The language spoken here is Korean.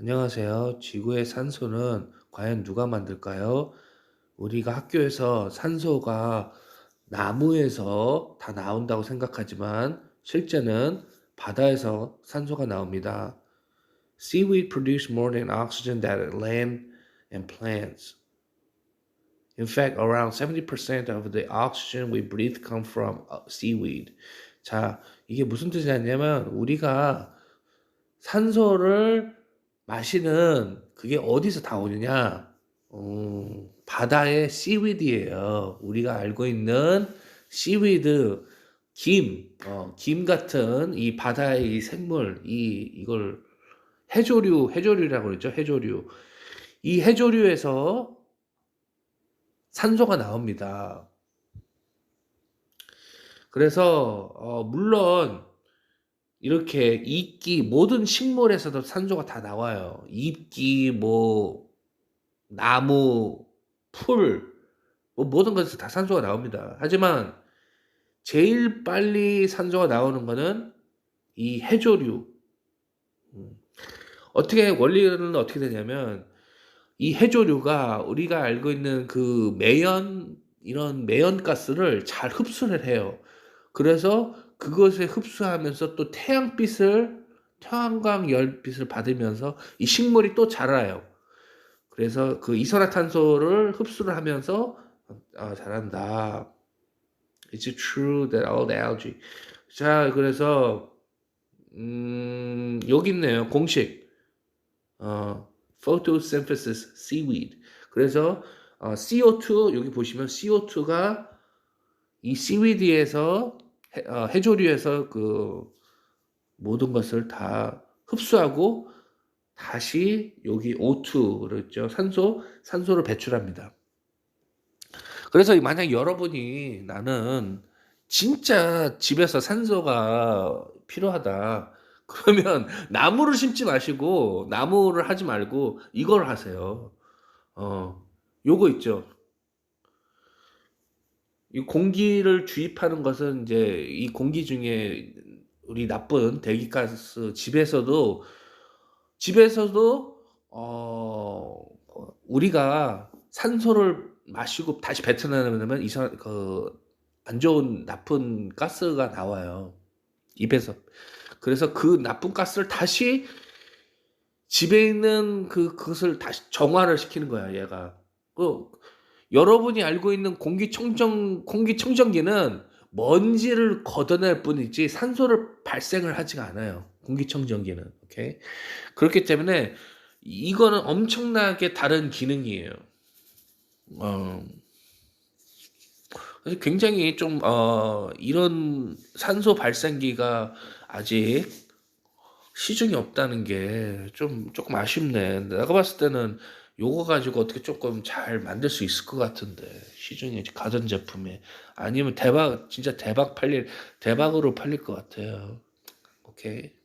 안녕하세요. 지구의 산소는 과연 누가 만들까요? 우리가 학교에서 산소가 나무에서 다 나온다고 생각하지만 실제는 바다에서 산소가 나옵니다. Seaweed produce more than oxygen than land and plants. In fact, around 70% of the oxygen we breathe come from uh, seaweed. 자, 이게 무슨 뜻이냐면 우리가 산소를 마시는 그게 어디서 다 오느냐? 음, 바다의 씨위드예요. 우리가 알고 있는 씨위드, 김, 어, 김 같은 이 바다의 이 생물, 이 이걸 해조류, 해조류라고 그러죠. 해조류. 이 해조류에서 산소가 나옵니다. 그래서 어, 물론 이렇게 이끼 모든 식물에서도 산소가 다 나와요. 잎기 뭐 나무 풀 뭐 모든 것에서 다 산소가 나옵니다. 하지만 제일 빨리 산소가 나오는 거는 이 해조류. 음. 어떻게 원리는 어떻게 되냐면 이 해조류가 우리가 알고 있는 그 매연 이런 매연 가스를 잘 흡수를 해요. 그래서 그것에 흡수하면서 또 태양빛을 태양광 열빛을 받으면서 이 식물이 또 자라요. 그래서 그 이산화탄소를 흡수를 하면서 아, 잘한다. It's true that all algae. 자, 그래서 음, 여기 있네요. 공식. 어, photosynthesis seaweed. 그래서 어, CO2 여기 보시면 CO2가 이 seaweed에서 해, 어, 해조류에서 그 모든 것을 다 흡수하고 다시 여기 O2 그랬죠 산소 산소를 배출합니다. 그래서 만약 여러분이 나는 진짜 집에서 산소가 필요하다. 그러면 나무를 심지 마시고 나무를 하지 말고 이걸 하세요. 어, 요거 있죠. 이 공기를 주입하는 것은 이제 이 공기 중에 우리 나쁜 대기가스 집에서도 집에서도 어 우리가 산소를 마시고 다시 뱉어내면 이상 그안 좋은 나쁜 가스가 나와요. 입에서. 그래서 그 나쁜 가스를 다시 집에 있는 그 그것을 다시 정화를 시키는 거야 얘가. 그 여러분이 알고 있는 공기청정 공기청정기는 먼지를 걷어낼 뿐이지 산소를 발생을 하지가 않아요. 공기청정기는. 오케이. 그렇기 때문에 이거는 엄청나게 다른 기능이에요. 어. 굉장히 좀, 어, 이런 산소 발생기가 아직 시중에 없다는 게 좀, 조금 아쉽네. 내가 봤을 때는 요거 가지고 어떻게 조금 잘 만들 수 있을 것 같은데 시중에 가전 제품에 아니면 대박 진짜 대박 팔릴 대박으로 팔릴 것 같아요. 오케이.